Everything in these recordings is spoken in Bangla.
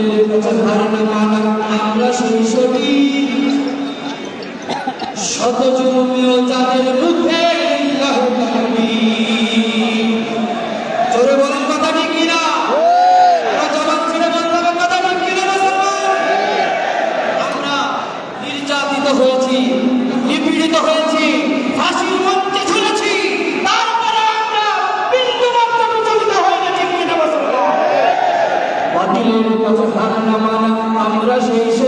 আমাদের কাছে ধারণা আমরা শৈশবী শত জন্মেও যাদের মুখে সেই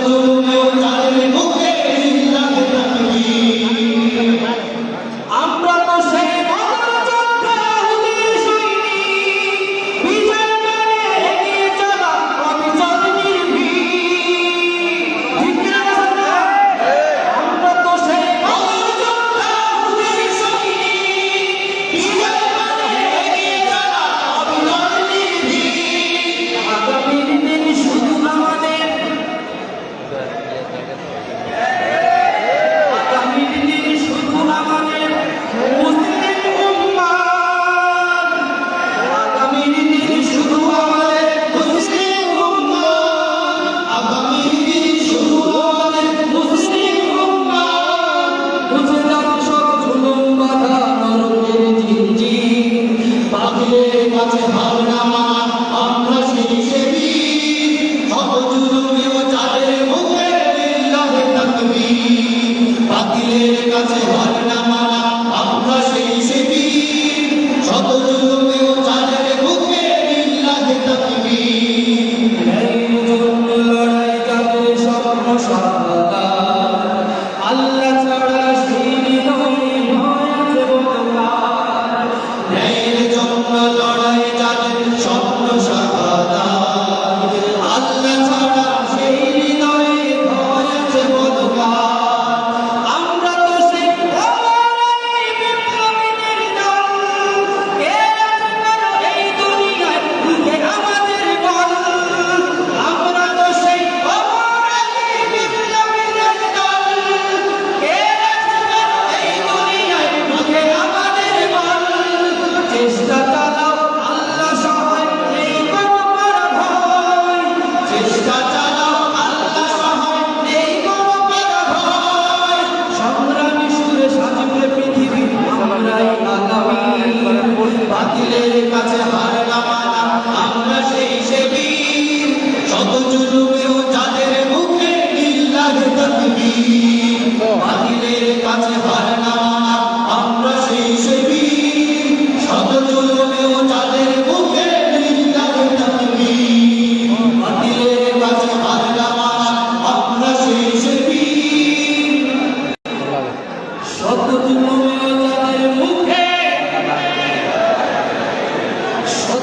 todo বাতিলের কাছে হার আমরা বিষ্ণুরে সাজিবে পৃথিবী আমরাই আগামী। বাতিলের কাছে হার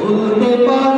বলতে পার।